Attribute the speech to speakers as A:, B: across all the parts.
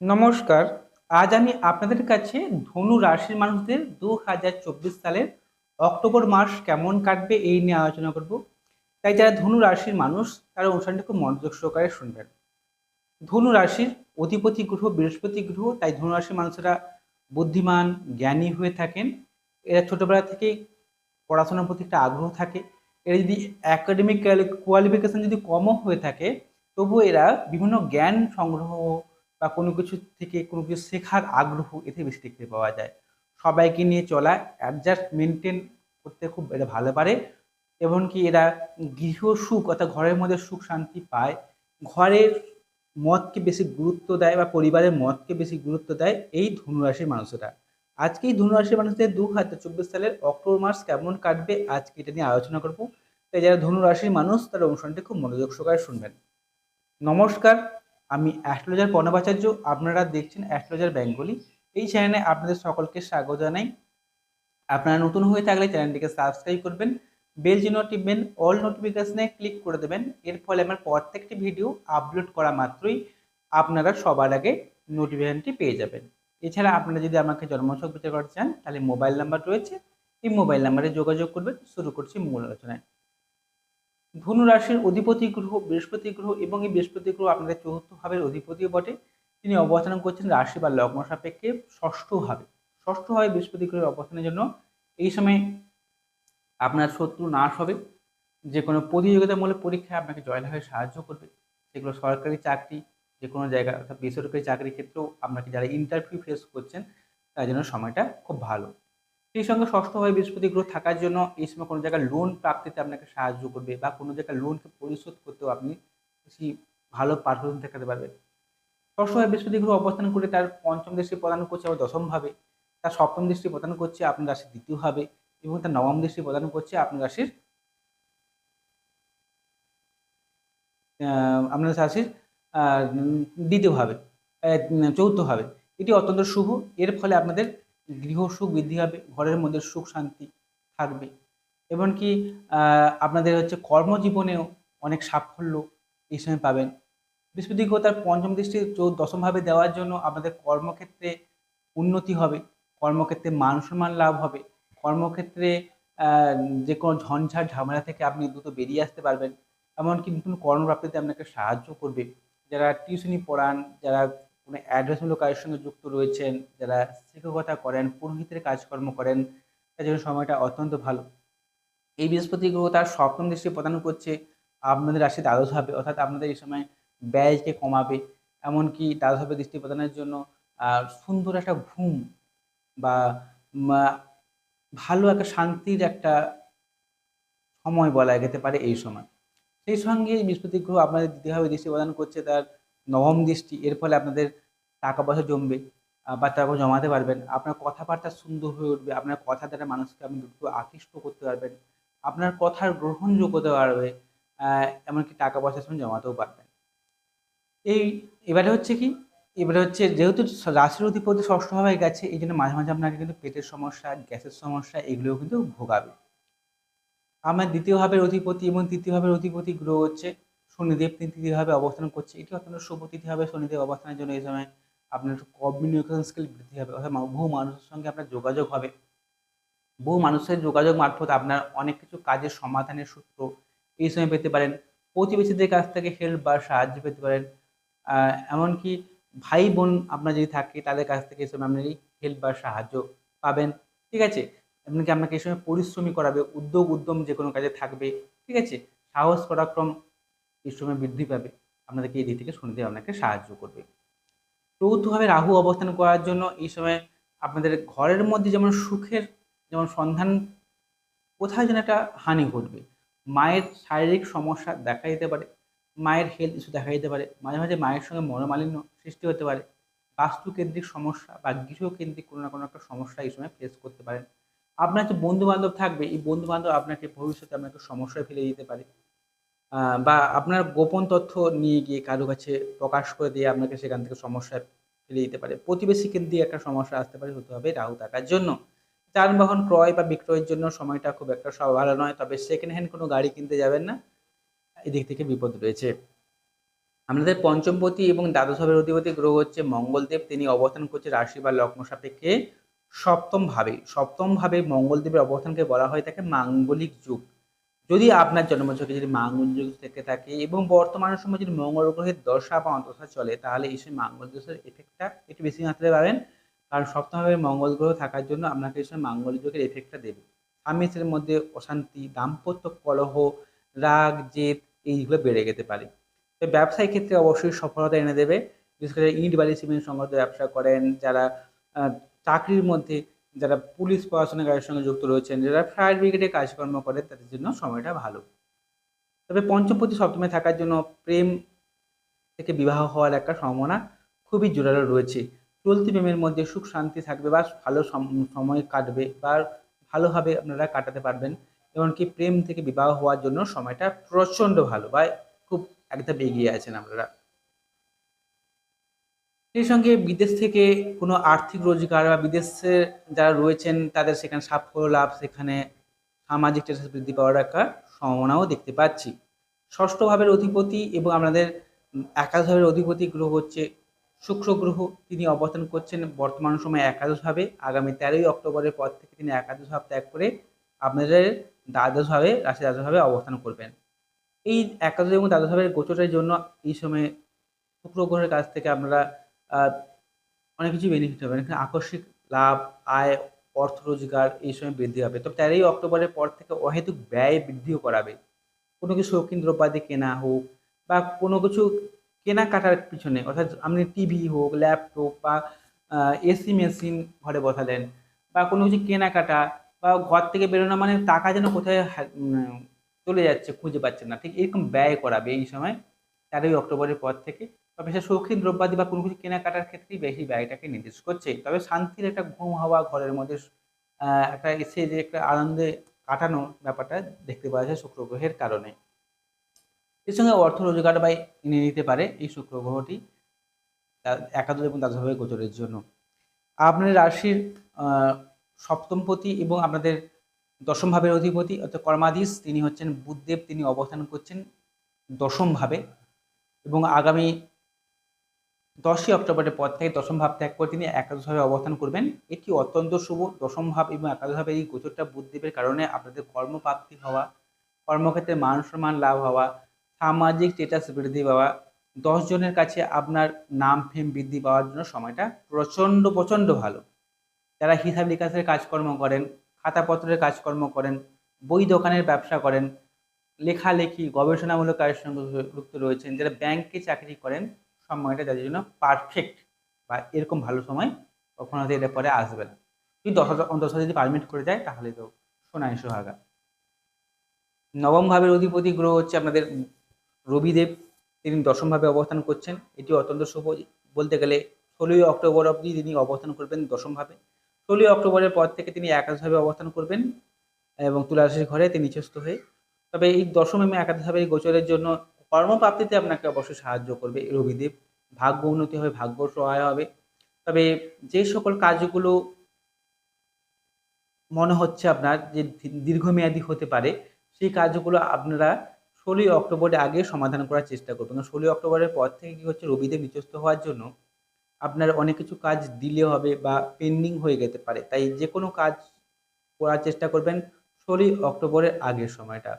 A: নমস্কার। আজ আমি আপনাদের কাছে ধনু রাশির মানুষদের দু হাজার চব্বিশ সালের অক্টোবর মাস কেমন কাটবে এই নিয়ে আলোচনা করব। তাই যারা ধনু রাশির মানুষ, তারা অনুষ্ঠানটি খুব মনোযোগ সহকারে শুনবেন। ধনু রাশির অধিপতি গ্রহ, বৃহস্পতি গ্রহ, তাই ধনু রাশির মানুষেরা বুদ্ধিমান, জ্ঞানী হয়ে থাকেন। এরা ছোটোবেলা থেকেই পড়াশোনার প্রতি একটা আগ্রহ থাকে। এরা যদি অ্যাকাডেমিক কোয়ালিফিকেশন যদি কমও হয়ে থাকে, তবুও এরা বিভিন্ন জ্ঞান সংগ্রহ বা কোনো কিছু থেকে কোনো কিছু শেখার আগ্রহ এতে বেশি দেখতে পাওয়া যায়। সবাইকে নিয়ে চলা অ্যাডজাস্ট মেনটেন করতে খুব এরা ভালো পারে। এমনকি এরা গৃহ সুখ অর্থাৎ ঘরের মধ্যে সুখ শান্তি পায়। ঘরের মতকে বেশি গুরুত্ব দেয় বা পরিবারের মতকে বেশি গুরুত্ব দেয় এই ধনুরাশির মানুষেরা। আজকে এই ধনুরাশির মানুষদের দু হাজার চব্বিশ সালের অক্টোবর মাস কেমন কাটবে আজকে এটা নিয়ে আলোচনা করব। তাই যারা ধনুরাশির মানুষ তারা অনুষ্ঠানটি খুব মনোযোগ সহকারে শুনবেন। নমস্কার। আমি অ্যাস্ট্রোলজার পর্ণবাচার্য, আপনারা দেখছেন অ্যাস্ট্রোলজার বেঙ্গলি। এই চ্যানেলে আপনাদের সকলকে স্বাগত জানাই। আপনারা নতুন হয়ে থাকলে চ্যানেলটিকে সাবস্ক্রাইব করবেন, বেল চিহ্ন টিপবেন অল নোটিফিকেশনে ক্লিক করে দেবেন। এর ফলে আমার প্রত্যেকটি ভিডিও আপলোড করা মাত্রই আপনারা সবার আগে নোটিফিকেশনটি পেয়ে যাবেন। এছাড়া আপনারা যদি আমাকে জন্মছক করতে চান, তাহলে মোবাইল নাম্বার রয়েছে। এই মোবাইল নাম্বারে যোগাযোগ করবেন। শুরু করছি মূল আলোচনায়। ধনু রাশির অধিপতি গ্রহ, বৃহস্পতি গ্রহ এবং এই বৃহস্পতি গ্রহ আপনাদের চতুর্থ ভাবের অধিপতিও বটে। তিনি অবস্থান করছেন রাশি বা লগ্ন সাপেক্ষে ষষ্ঠ ভাবে। ষষ্ঠ ভাবে বৃহস্পতি গ্রহের অবস্থানের জন্য এই সময় আপনার শত্রু নাশ হবে। যে কোনো প্রতিযোগিতামূলক পরীক্ষায় আপনাকে জয়লাভে সাহায্য করবে। সেগুলো সরকারি চাকরি যে কোনো জায়গা অর্থাৎ বেসরকারি চাকরির ক্ষেত্রেও আপনাকে যারা ইন্টারভিউ ফেস করছেন, তার জন্য সময়টা খুব ভালো। সেই সঙ্গে ষষ্ঠভাবে বৃহস্পতি গ্রহ থাকার জন্য এই সময় কোনো জায়গায় লোন প্রাপ্তিতে আপনাকে সাহায্য করবে বা কোনো জায়গায় লোনকে পরিশোধ করতেও আপনি বেশি ভালো পারফরমেন্স দেখাতে পারবেন। ষষ্ঠভাবে বৃহস্পতি গ্রহ অবস্থান করে তার পঞ্চম দৃষ্টি প্রদান করছে আবার দশমভাবে, তার সপ্তম দৃষ্টি প্রদান করছে আপনার রাশির দ্বিতীয়ভাবে এবং তার নবম দৃষ্টি প্রদান করছে আপনার রাশির আপনার রাশির দ্বিতীয়ভাবে চৌথভাবে এটি অত্যন্ত শুভ। এর ফলে আপনাদের গৃহ সুখ বৃদ্ধি হবে, ঘরের মধ্যে সুখ শান্তি থাকবে। এমনকি আপনাদের হচ্ছে কর্মজীবনেও অনেক সাফল্য এই সময় পাবেন। বৃহস্পতি গ্রহ তার পঞ্চম দৃষ্টি দশমভাবে দেওয়ার জন্য আপনাদের কর্মক্ষেত্রে উন্নতি হবে, কর্মক্ষেত্রে মান সম্মান লাভ হবে, কর্মক্ষেত্রে যে কোনো ঝঞ্ঝাট ঝামেলা থেকে আপনি দ্রুত বেরিয়ে আসতে পারবেন। এমনকি নতুন কর্মপ্রাপ্তিতে আপনাকে সাহায্য করবে। যারা টিউশনি পড়ান, যারা কোনো অ্যাড্রেসমূলক কাজের সঙ্গে যুক্ত রয়েছেন, যারা শিক্ষকতা করেন, পুরোহিতের কাজকর্ম করেন, তার জন্য সময়টা অত্যন্ত ভালো। এই বৃহস্পতি গ্রহ তার সপ্তম দৃষ্টি প্রদান করছে, আপনাদের রাশি দ্বাদশ হবে অর্থাৎ আপনাদের এই সময় ব্যয়কে কমাবে। এমনকি দ্বাদশভাবে দৃষ্টি প্রদানের জন্য সুন্দর একটা ঘুম বা ভালো একটা শান্তির একটা সময় বলা যেতে পারে এই সময়। সেই সঙ্গে বৃহস্পতি গ্রহ আপনাদের দ্বিতীয়ভাবে দৃষ্টি প্রদান করছে তার নবম দৃষ্টি, এর ফলে আপনাদের টাকা পয়সা জমবে বা টাকা জমাতে পারবেন। আপনার কথাবার্তা সুন্দর হয়ে উঠবে, আপনার কথা দ্বারা মানুষকে আপনি দ্রুত আকৃষ্ট করতে পারবেন, আপনার কথার গ্রহণযোগ্যতা বাড়বে এমনকি টাকা পয়সা সঙ্গে জমাতেও পারবেন। এই, এবারে হচ্ছে কি, এবারে হচ্ছে যেহেতু রাশির অধিপতি ষষ্ঠভাবে গেছে, এই জন্য মাঝে মাঝে আপনাকে কিন্তু পেটের সমস্যা, গ্যাসের সমস্যা, এগুলোও কিন্তু ভোগাবে। আমার দ্বিতীয় ভাবের অধিপতি এবং তৃতীয় ভাবের অধিপতি গ্রহ হচ্ছে শনিদেব তৃতীয়ভাবে অবস্থান করছে, এটি অত্যন্ত শুভ তিথি হবে শনিদেব অবস্থানের জন্য এই সময় আপনার কমিউনিকেশন স্কিল বৃদ্ধি হবে, অর্থাৎ বহু মানুষের সঙ্গে আপনার যোগাযোগ হবে। বহু মানুষের যোগাযোগ মারফত আপনার অনেক কিছু কাজের সমাধানের সূত্র এই সময় পেতে পারেন। প্রতিবেশীদের কাছ থেকে হেল্প বা সাহায্য পেতে পারেন। এমনকি ভাই বোন আপনার যদি থাকে, তাদের কাছ থেকে এই সময় আপনি হেল্প বা সাহায্য পাবেন। ঠিক আছে? এমনকি আপনাকে এই সময় পরিশ্রমী করাবে, উদ্যোগ উদ্যম যে কোনো কাজে থাকবে। ঠিক আছে? সাহস, পরাক্রম সময় বৃদ্ধি পাবে। আপনাদেরকে এই দিক থেকে শনিদেব আপনাকে সাহায্য করবে। চৌথভাবে রাহু অবস্থান করার জন্য এই সময় আপনাদের ঘরের মধ্যে যেমন সুখের যেমন সন্ধান কোথায় যেন একটা হানি ঘটবে। মায়ের শারীরিক সমস্যা দেখা দিতে পারে, মায়ের হেলথ ইস্যু দেখা দিতে পারে, মাঝে মাঝে মায়ের সঙ্গে মনোমালিন্য সৃষ্টি হতে পারে, বাস্তুকেন্দ্রিক সমস্যা বা গৃহকেন্দ্রিক কোনো না কোনো একটা সমস্যা এই সময় ফেস করতে পারেন। আপনার যে বন্ধু বান্ধব থাকবে, এই বন্ধু বান্ধব আপনাকে ভবিষ্যতে আপনাকে সমস্যায় ফেলে দিতে পারে। বা আপনার গোপন তথ্য নিয়ে গিয়ে কারও কাছে প্রকাশ করে দিয়ে আপনাকে সেখান থেকে সমস্যায় ফেলে দিতে পারে। প্রতিবেশী কেন্দ্রিক একটা সমস্যা আসতে পারে, হতে হবে রাহু থাকার জন্য। যানবাহন ক্রয় বা বিক্রয়ের জন্য সময়টা খুব একটা সব ভালো নয়, তবে সেকেন্ড হ্যান্ড কোনো গাড়ি কিনতে যাবেন না। এদিক থেকে বিপদ রয়েছে। আমাদের পঞ্চমপতি এবং দ্বাদশভাবের অধিপতি গ্রহ হচ্ছে মঙ্গলদেব। তিনি অবস্থান করছে রাশি বা লগ্ন সাপেক্ষে সপ্তম ভাবে মঙ্গলদেবের অবস্থানকে বলা হয় তাকে মাঙ্গলিক যুগ। যদি আপনার জন্মছকে যদি মাঙ্গল যুগ থেকে থাকে এবং বর্তমান সময় যদি মঙ্গল গ্রহের দশা বা অন্তঃসা চলে, তাহলে এই সময় মাঙ্গল দোষের এফেক্টটা একটু বেশি মাত্রায় পাবেন। কারণ সপ্তমভাবে মঙ্গল গ্রহ থাকার জন্য আপনাকে এই সময় মাঙ্গল যুগের এফেক্টটা দেবে। স্বামী মধ্যে অশান্তি, দাম্পত্য কলহ, রাগ, জেদ, এইগুলো বেড়ে যেতে পারে। তো ব্যবসায়িক ক্ষেত্রে অবশ্যই সফলতা এনে দেবে। বিশেষ করে ইট বালি সিমেন্ট সংক্রান্ত ব্যবসা করেন, যারা চাকরির মধ্যে যারা পুলিশ প্রশাসনের কাজের সঙ্গে যুক্ত রয়েছেন, যারা ফায়ার ব্রিগেডে কাজকর্ম করে, তাদের জন্য সময়টা ভালো। তবে পঞ্চমপতি সপ্তমে থাকার জন্য প্রেম থেকে বিবাহ হওয়ার একটা সম্ভাবনা খুবই জোরালো রয়েছে। চলতি প্রেমের মধ্যে সুখ, শান্তি থাকবে বা ভালো সম- সময় কাটবে বা ভালোভাবে আপনারা কাটাতে পারবেন। এমনকি প্রেম থেকে বিবাহ হওয়ার জন্য সময়টা প্রচণ্ড ভালো বা খুব একদম এগিয়ে আছেন আপনারা। সেই সঙ্গে বিদেশ থেকে কোনো আর্থিক রোজগার বা বিদেশে যারা রয়েছেন তাদের সেখানে সাফল্য লাভ সেখানে সামাজিক স্ট্যাটাস বৃদ্ধি পাওয়ার একটা সম্ভাবনাও দেখতে পাচ্ছি। ষষ্ঠ ভাবের অধিপতি এবং আমাদের উম, একাদশ ভাবের অধিপতি গ্রহ হচ্ছে শুক্র গ্রহ। তিনি অবস্থান করছেন বর্তমান সময়ে একাদশভাবে আগামী তেরোই অক্টোবরের পর থেকে তিনি একাদশ ভাব ত্যাগ করে আপনাদের দ্বাদশভাবে রাশি দ্বাদশ ভাবে অবস্থান করবেন। এই একাদশ এবং দ্বাদশ ভাবের গোচরের জন্য এই সময়ে শুক্র গ্রহের কাছ থেকে আপনারা অনেক কিছু বেনিফিট হবে। এখানে আকস্মিক লাভ, আয়, অর্থ রোজগার এই সময় বৃদ্ধি হবে তবে তেরোই অক্টোবরের পর থেকে অহেতুক ব্যয় বৃদ্ধিও করাবে। কোনো কিছু শৌখিন দ্রব্যাদি কেনা হোক বা কোনো কিছু কেনাকাটার পিছনে, অর্থাৎ আপনি টিভি হোক ল্যাপটপ বা এসি মেশিন ঘরে বসালেন বা কোনো কিছু কেনাকাটা বা ঘর থেকে বেরোনো মানে টাকা যেন কোথায় চলে যাচ্ছে, খুঁজে পাচ্ছেন না। ঠিক এরকম ব্যয় করাবে এই সময় তেরোই অক্টোবরের পর থেকে। তবে সে শৌখিন দ্রব্যাদি বা কোনো কিছু কেনাকাটার ক্ষেত্রেই বেশি ব্যয়টাকে নির্দেশ করছে। তবে শান্তির একটা ঘুম হওয়া ঘরের মধ্যে একটা এসে যে একটা আনন্দে কাটানো ব্যাপারটা দেখতে পাওয়া যায় শুক্র গ্রহের কারণে। এর সঙ্গে অর্থ রোজগার বা এনে নিতে পারে এই শুক্র গ্রহটি একাদশ এবং দ্বাদশভাবে গোচরের জন্য। আপনার রাশির সপ্তমপতি এবং আপনাদের দশম ভাবের অধিপতি অর্থাৎ কর্মাধীশ তিনি হচ্ছেন বুধদেব, তিনি অবস্থান করছেন দশমভাবে এবং আগামী দশই অক্টোবরের পর থেকে দশম ভাব ত্যাগ করে তিনি একাদশভাবে অবস্থান করবেন। এটি অত্যন্ত শুভ, দশম ভাব এবং একাদশ ভাবের এই গোচরটা বুদ্ধিবের কারণে আপনাদের কর্মপ্রাপ্তি হওয়া, কর্মক্ষেত্রে মান সম্মান লাভ হওয়া, সামাজিক স্টেটাস বৃদ্ধি পাওয়া, দশ জনের কাছে আপনার নাম ফেম বৃদ্ধি পাওয়ার জন্য সময়টা প্রচণ্ড প্রচণ্ড ভালো। যারা হিসাব নিকাশের কাজকর্ম করেন, খাতাপত্রের কাজকর্ম করেন, বই দোকানের ব্যবসা করেন, লেখালেখি, গবেষণামূলক কাজের সঙ্গে যুক্ত রয়েছেন, যারা ব্যাংকে চাকরি করেন সময়টা তাদের জন্য পারফেক্ট বা এরকম ভালো সময় কখনো হয়তো এটা পরে আসবে না। যদি দশ হাজার দশ হাজার যদি পারমিট করে যায়, তাহলে তো সোনায় সোহাগা নবম ভাবের অধিপতি গ্রহ হচ্ছে আপনাদের রবিদেব। তিনি দশমভাবে অবস্থান করছেন। এটি অত্যন্ত শুভ। বলতে গেলে ষোলোই অক্টোবর অবধি তিনি অবস্থান করবেন দশমভাবে। ষোলোই অক্টোবরের পর থেকে তিনি একাদশভাবে অবস্থান করবেন এবং তুলারাশির ঘরে তিনি নিচস্থ হয়ে। তবে এই দশম এবং একাদশভাবে গোচরের জন্য কর্মপ্রাপ্তিতে আপনাকে অবশ্যই সাহায্য করবে রবিদেব ভাগ্য উন্নতি হবে, ভাগ্য সহায় হবে। তবে যে সকল কাজগুলো মনে হচ্ছে আপনার যে দীর্ঘমেয়াদী হতে পারে, সেই কাজগুলো আপনারা ষোলোই অক্টোবরের আগে সমাধান করার চেষ্টা করবেন ষোলোই অক্টোবরের পর থেকে কী হচ্ছে রবিদেব নিচস্থ হওয়ার জন্য আপনার অনেক কিছু কাজ ডিলে হবে বা পেন্ডিং হয়ে যেতে পারে। তাই যে কোনো কাজ করার চেষ্টা করবেন ষোলোই অক্টোবরের আগের সময়টা।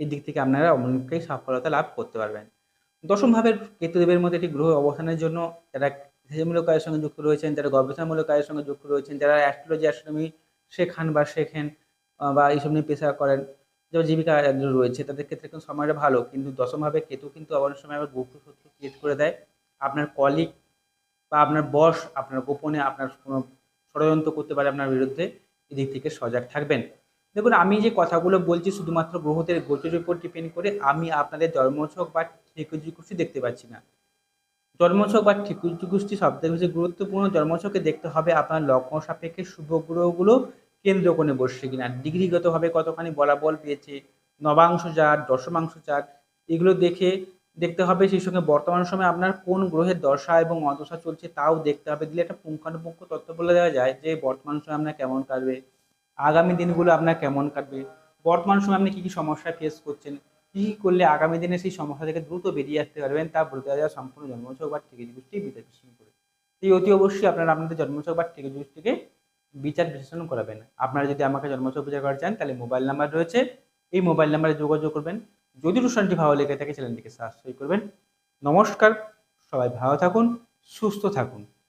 A: এই দিক থেকে আপনারা অনেকটাই সফলতা লাভ করতে পারবেন। দশম ভাবের কেতুদেবের মধ্যে একটি গ্রহ অবস্থানের জন্য যারা কৃষিমূলক কাজের সঙ্গে যুক্ত রয়েছেন, যারা গবেষণামূলক কাজের সঙ্গে যুক্ত রয়েছেন, যারা অ্যাস্ট্রোলজি অ্যাস্ট্রোনমি শেখান বা শেখেন বা এইসব নিয়ে পেশা করেন, যারা জীবিকা রয়েছে, তাদের ক্ষেত্রে কিন্তু সময়টা ভালো। কিন্তু দশমভাবে কেতু কিন্তু অনেক সময় আবার গুপ্ত শত্রু ক্রিয়েট করে দেয়। আপনার কলিগ বা আপনার বস আপনার গোপনে আপনার কোনো ষড়যন্ত্র করতে পারে আপনার বিরুদ্ধে। এদিক থেকে সজাগ থাকবেন। দেখুন, আমি যে কথাগুলো বলছি শুধুমাত্র গ্রহদের গোচরের উপর ডিপেন্ড করে আমি আপনাদের জন্মছক বা ঠিকুজি কুষ্টি দেখতে পাচ্ছি না। জন্মছক বা ঠিকুজি কুষ্টি সবথেকে বেশি গুরুত্বপূর্ণ জন্মছকে দেখতে হবে আপনার লগ্ন সাপেক্ষে শুভ গ্রহগুলো কেন্দ্র কোণে বসছে কিনা, ডিগ্রিগতভাবে কতখানি বলাবল পেয়েছে, নবাংশ চার দশমাংশ চার এগুলো দেখে দেখতে হবে। সেই সঙ্গে বর্তমান সময়ে আপনার কোন গ্রহের দশা এবং অদশা চলছে তাও দেখতে হবে। দিলে একটা পুঙ্খানুপুঙ্খ তথ্য বলে দেওয়া যায় যে বর্তমান সময় আপনার কেমন কাটবে। আগামী দিনগুলো আপনার কেমন কাটবে? বর্তমান সময়ে আপনি কী কী সমস্যা ফেস করছেন? কী কী করলে আগামী দিনে সেই সমস্যা থেকে দ্রুত বেরিয়ে আসতে পারবেন তা বলতে দেওয়া সম্পূর্ণ জন্মছক বা টিকিট গোষ্ঠী বিচার বিশ্লেষণ করে। এই অতি অবশ্যই আপনারা আপনাদের জন্মছক বা টিকিট গোষ্ঠীকে বিচার বিশ্লেষণ করাবেন। আপনারা যদি আমাকে জন্মছক বিচার করা চান, তাহলে মোবাইল নাম্বার রয়েছে। এই মোবাইল নাম্বারে যোগাযোগ করবেন। যদি অনুষ্ঠানটি ভালো লেগে থাকে, চ্যানেলটিকে সাবস্ক্রাইব করবেন। নমস্কার। সবাই ভালো থাকুন, সুস্থ থাকুন।